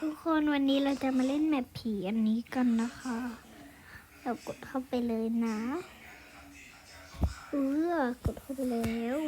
ทุกคนวันนี้เราจะมาเล่นแมพผีอันนี้กันนะคะ เรากดเข้าไปเลยนะเออกดเข้าไปแล้ว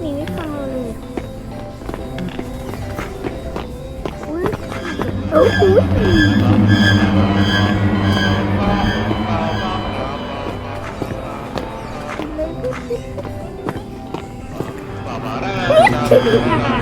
หนีไม่ฟังเราเลยอุ้ยโอ้โหบ้าบ้า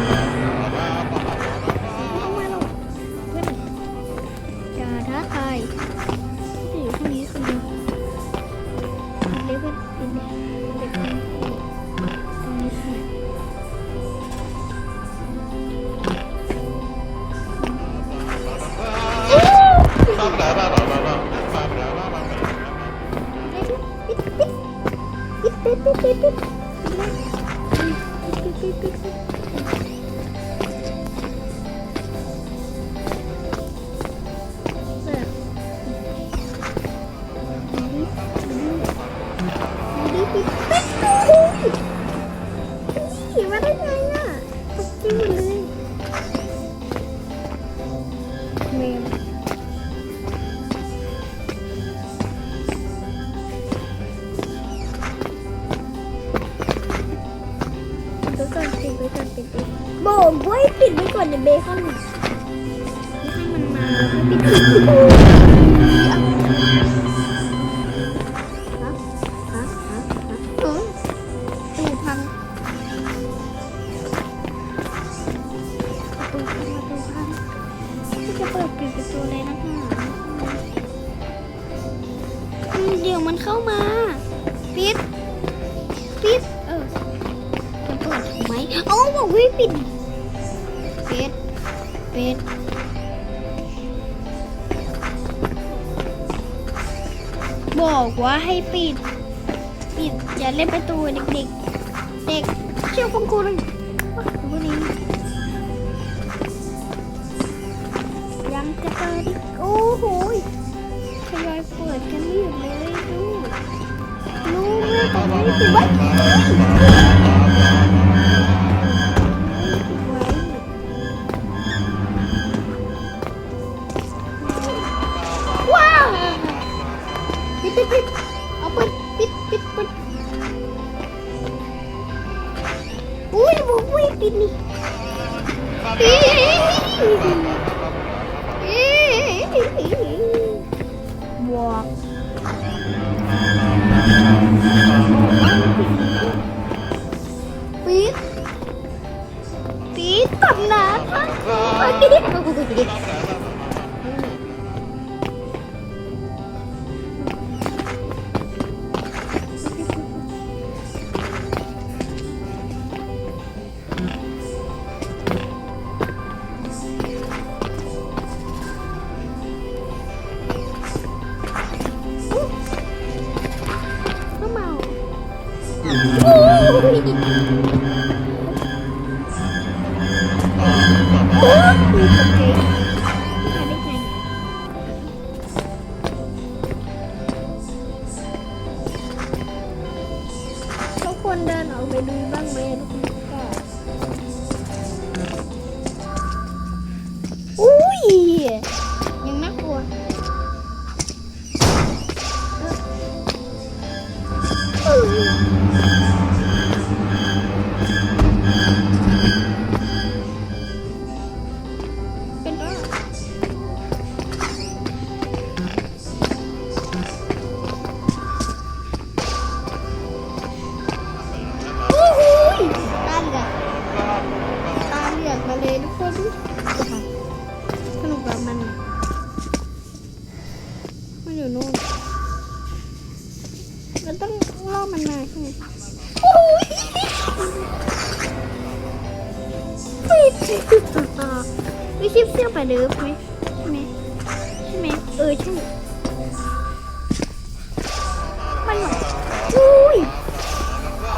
โบมโบ้ยปิดไว้ก่อนเดี๋ยเบคอนให้มันมาให้ปิด บอกว่าให้ปิด ปิดอย่าเล่นประตูเด็กเด็กเด็กเชื่อฟังกูเลยวันนี้ยังจะเปิดอีกโอ้โหทยอยเปิดกันไม่หยุดเลยดูลูกแต่ไม่ปิดไว้ 嗯嗯嗯 เลิฟไหมใช่ไหมใช่ไหมเออใช่มันแบบอุ้ย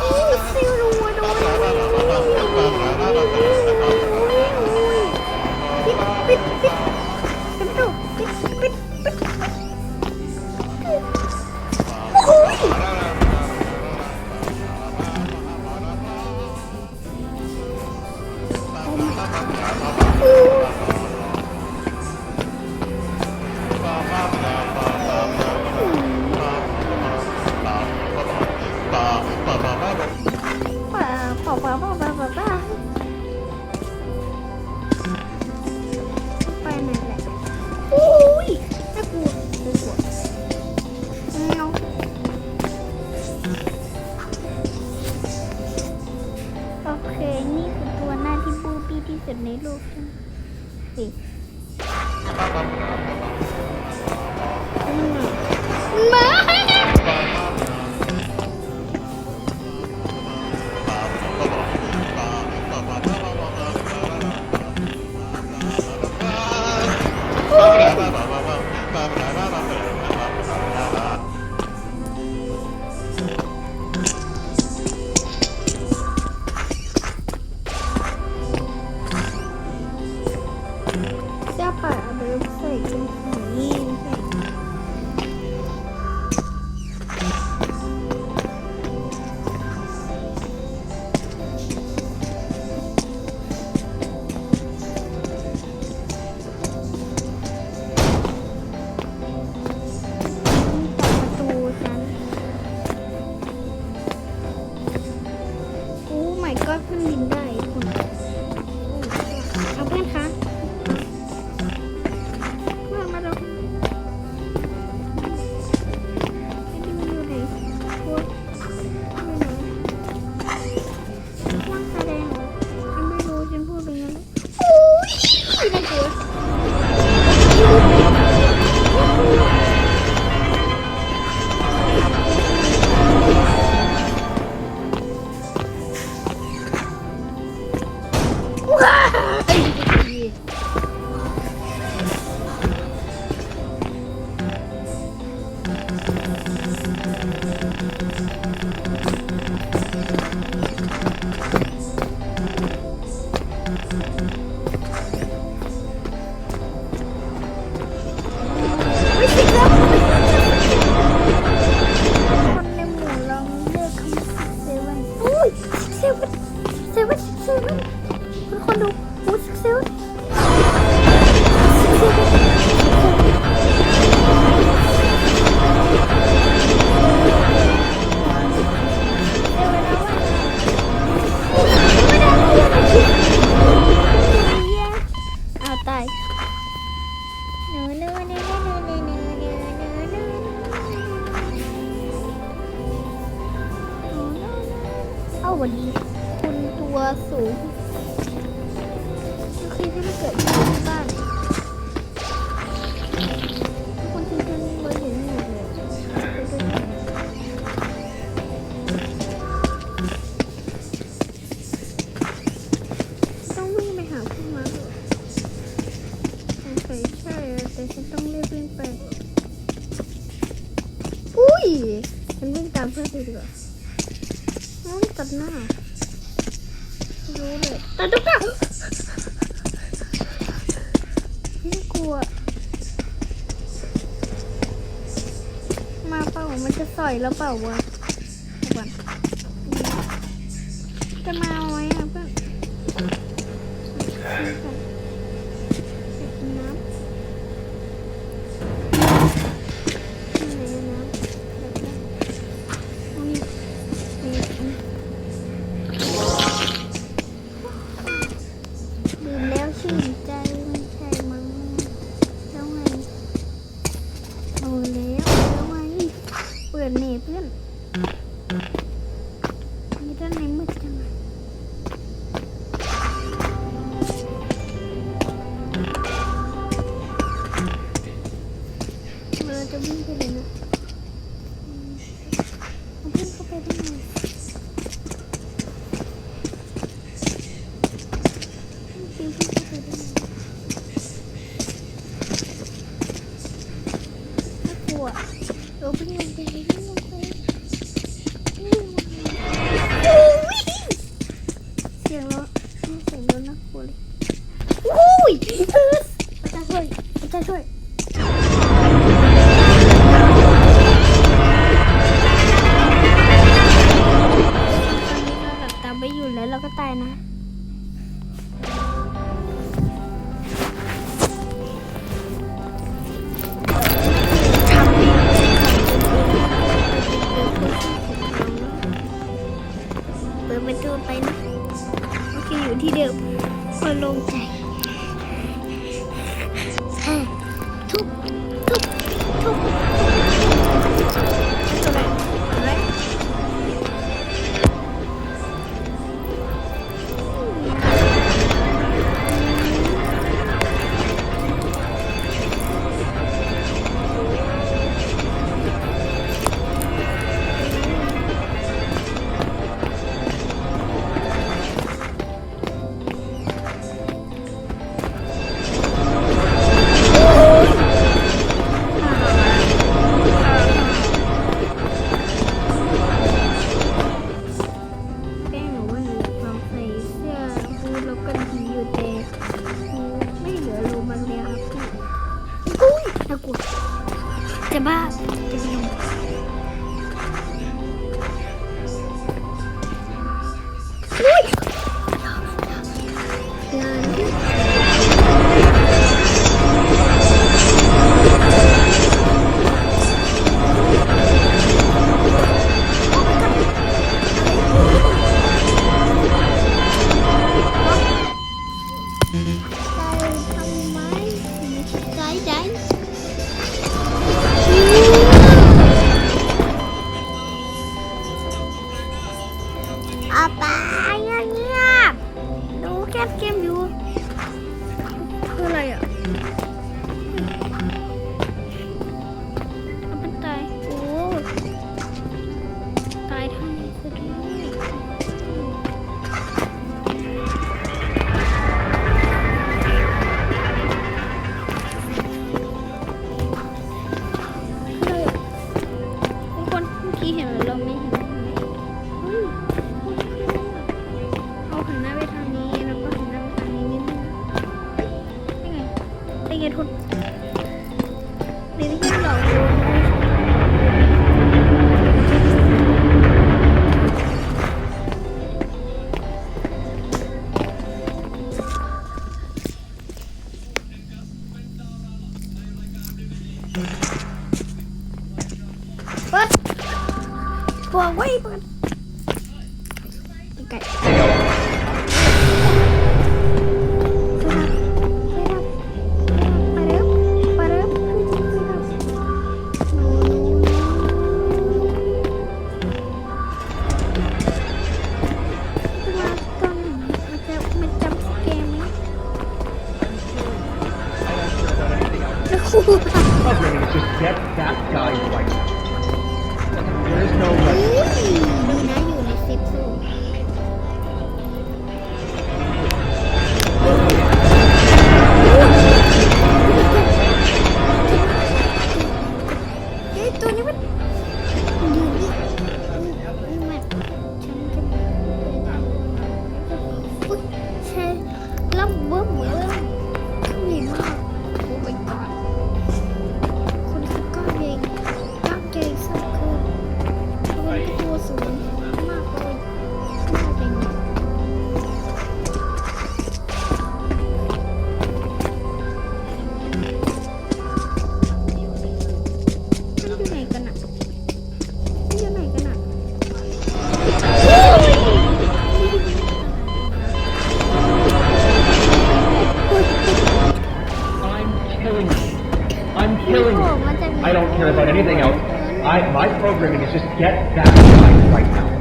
อุ้ยซิลรัวโดนวิ่งวิ่งวิ่งวิ่งวิ่งวิ่งวิ่งวิ่ง 이렇 게. Aventura. Woo! แล้วเปล่าวะ I don't care about anything else. I, my programming is just get that right, right now.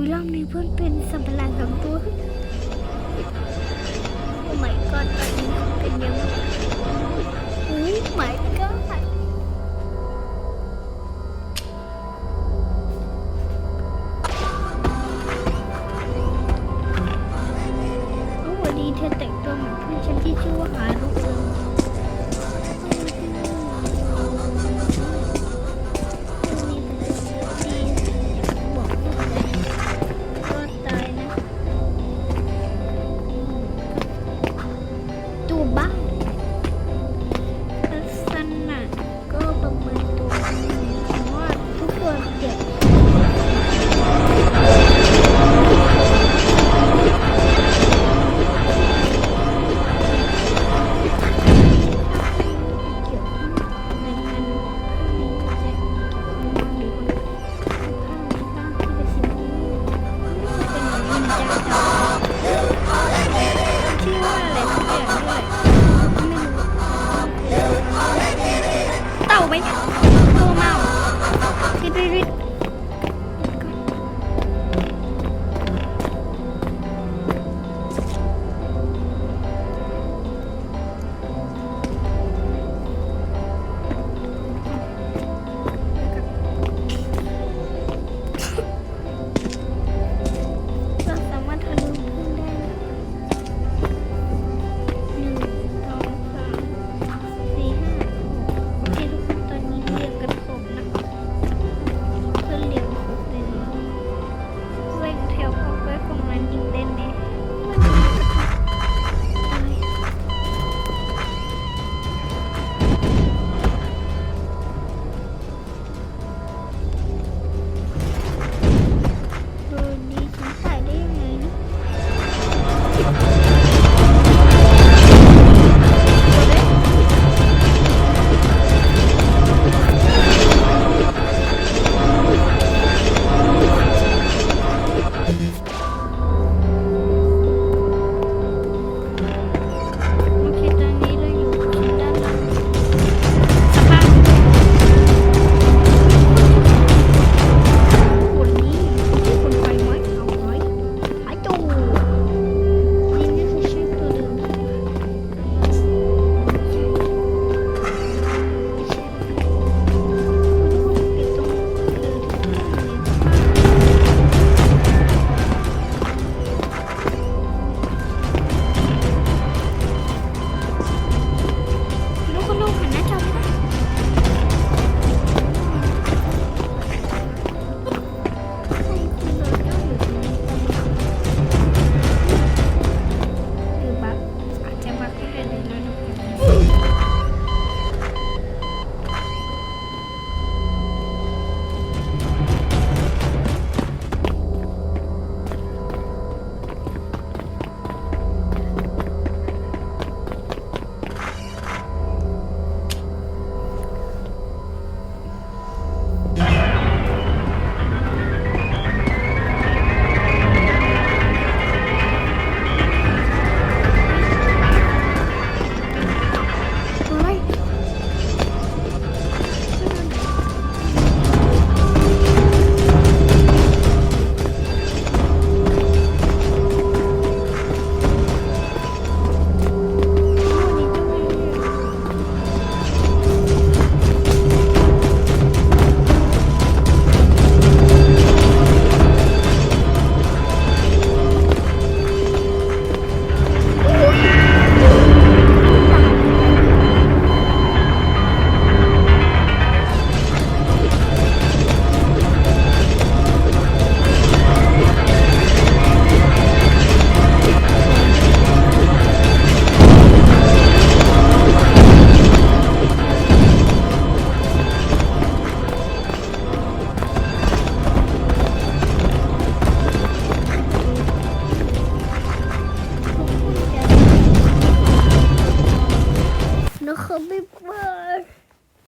อุ้ยรอบนี้เพื่อนเป็นสัมภาระสองตัวโอ้ my god ตอนนี้เป็นยังไงโอ้ my god